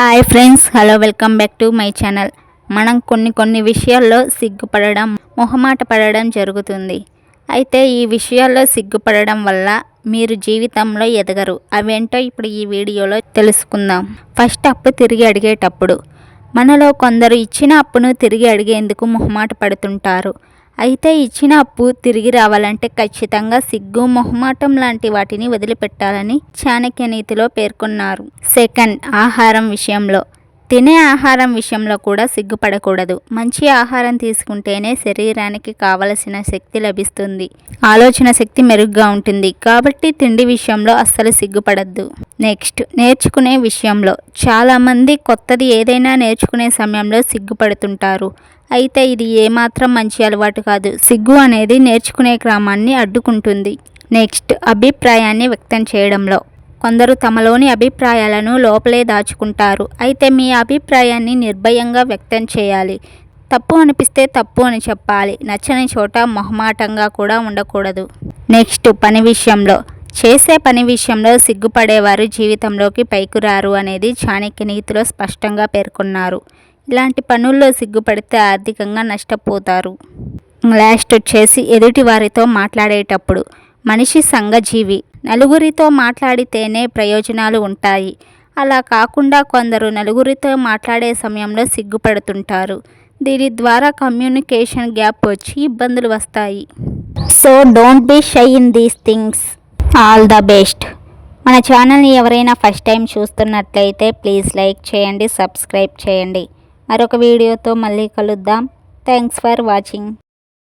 Hi friends hello welcome back to my channel మనం కొన్ని కొన్ని విషయాల్లో సిగ్గుపడడం మొహమాట పడడం జరుగుతుంది. అయితే ఈ విషయాల్లో సిగ్గుపడడం వల్ల మీరు జీవితంలో ఎదగరు. అవేంటో ఇప్పుడు ఈ వీడియోలో తెలుసుకుందాం. ఫస్ట్ అప్పు తిరిగి అడిగేటప్పుడు మనలో కొందరు ఇచ్చిన అప్పును తిరిగి అడిగేందుకు మొహమాట పడుతుంటారు. అయితే ఇచ్చిన అప్పు తిరిగి రావాలంటే ఖచ్చితంగా సిగ్గు మొహమాటం లాంటి వాటిని వదిలిపెట్టాలని చాణక్య నీతిలో పేర్కొన్నారు. సెకండ్ ఆహారం విషయంలో. తినే ఆహారం విషయంలో కూడా సిగ్గుపడకూడదు. మంచి ఆహారం తీసుకుంటేనే శరీరానికి కావలసిన శక్తి లభిస్తుంది. ఆలోచన శక్తి మెరుగ్గా ఉంటుంది. కాబట్టి తిండి విషయంలో అస్సలు సిగ్గుపడద్దు. నెక్స్ట్ నేర్చుకునే విషయంలో. చాలామంది కొత్తది ఏదైనా నేర్చుకునే సమయంలో సిగ్గుపడుతుంటారు. అయితే ఇది ఏమాత్రం మంచి అలవాటు కాదు. సిగ్గు అనేది నేర్చుకునే క్రమాన్ని అడ్డుకుంటుంది. నెక్స్ట్ అభిప్రాయాన్ని వ్యక్తం చేయడంలో. కొందరు తమలోని అభిప్రాయాలను లోపలే దాచుకుంటారు. అయితే మీ అభిప్రాయాన్ని నిర్భయంగా వ్యక్తం చేయాలి. తప్పు అనిపిస్తే తప్పు అని చెప్పాలి. నచ్చని చోట మొహమాటంగా కూడా ఉండకూడదు. నెక్స్ట్ పని విషయంలో. చేసే పని విషయంలో సిగ్గుపడేవారు జీవితంలోకి పైకురారు అనేది చాణక్య నీతిలో స్పష్టంగా పేర్కొన్నారు. ఇలాంటి పనుల్లో సిగ్గుపడితే ఆర్థికంగా నష్టపోతారు. లాస్ట్ వచ్చేసి ఎదుటి వారితో మాట్లాడేటప్పుడు. మనిషి సంఘజీవి. నలుగురితో మాట్లాడితేనే ప్రయోజనాలు ఉంటాయి. అలా కాకుండా కొందరు నలుగురితో మాట్లాడే సమయంలో సిగ్గుపడుతుంటారు. దీని ద్వారా కమ్యూనికేషన్ గ్యాప్ వచ్చి ఇబ్బందులు వస్తాయి. So don't be shy in these things. All the best. మన ఛానల్ని ఎవరైనా ఫస్ట్ టైం చూస్తున్నట్లయితే ప్లీజ్ లైక్ చేయండి సబ్స్క్రైబ్ చేయండి. మరొక వీడియోతో మళ్ళీ కలుద్దాం. Thanks for watching.